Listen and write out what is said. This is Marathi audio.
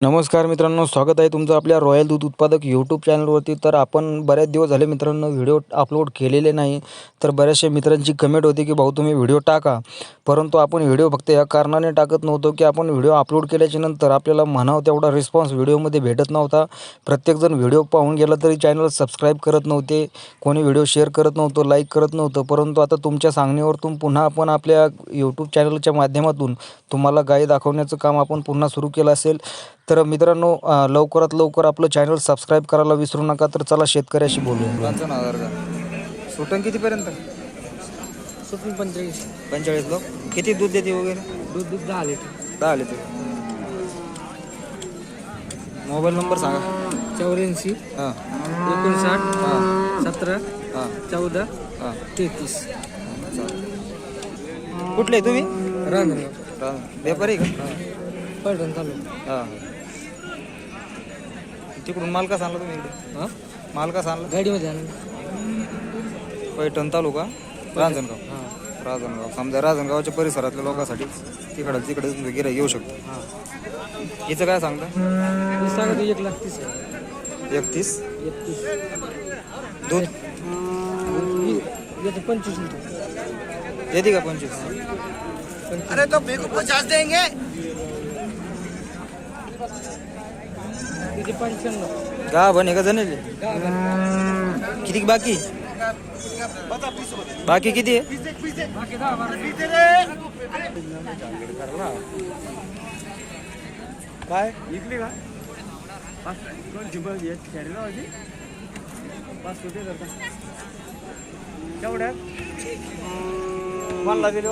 नमस्कार मित्रांनो स्वागत आहे तुमचं आपल्या रॉयल दूध उत्पादक यूट्यूब चॅनलवरती तर आपण बऱ्याच दिवस झाले मित्रांनो व्हिडिओ अपलोड केलेले नाही. तर बऱ्याचशा मित्रांची कमेंट होती की भाऊ तुम्ही व्हिडिओ टाका. परंतु आपण व्हिडिओ फक्त या कारणाने टाकत नव्हतो की आपण व्हिडिओ अपलोड केल्याच्यानंतर आपल्याला म्हणावं तेवढा रिस्पॉन्स व्हिडिओमध्ये भेटत नव्हता. प्रत्येकजण व्हिडिओ पाहून गेला तरी चॅनल सबस्क्राईब करत नव्हते कोणी व्हिडिओ शेअर करत नव्हतं लाईक करत नव्हतं. परंतु आता तुमच्या सांगण्यावरतून पुन्हा आपण आपल्या यूट्यूब चॅनलच्या माध्यमातून तुम्हाला गाई दाखवण्याचं काम आपण पुन्हा सुरू केलं असेल. तर मित्रांनो लवकरात लवकर आपलं चॅनल सबस्क्राईब करायला विसरू नका. तर चला शेतकऱ्याशी बोलू. पंचावन्न हजार का कितीपर्यंत सुटून पंचेचाळीस. पंचेचाळीस लोक? किती दूध देते वगैरे? दूध दूध दहा लिटर. दहा लिटर. मोबाईल नंबर सांगा. चौऱ्याऐंशी हां. एकोणसाठ सतरा हां. चौदा हां. तेहतीस. कुठले तुम्ही? रांजणगाव. रा- व्यापारी का? पलटण चालू. हां. तिकडून माल का सांगला तुम्ही इकडे? हां? माल का सांगला गाडीमध्ये आणलं. पैठण तालुका? रांजणगाव हां. राजनगाव. समजा राजनगावच्या परिसरातल्या लोकांसाठी तिकडं तिकडे तुम्ही गिरा येऊ शकतो. हां. हिचं काय सांगता? मी सांगतो एक लाख तीस हजार. एकतीस? एकतीस. दूध येतं पंचवीस लिटर येते का पंचवीस? अरे तो मेरे को पचास देंगे. पंच्याण्णव. का बने का जणले किती बाकी? बाकी किती आहे? काय? इकली का? पाच दोन खेळली होती. पाच करता. केवढ्यात? मला दिले?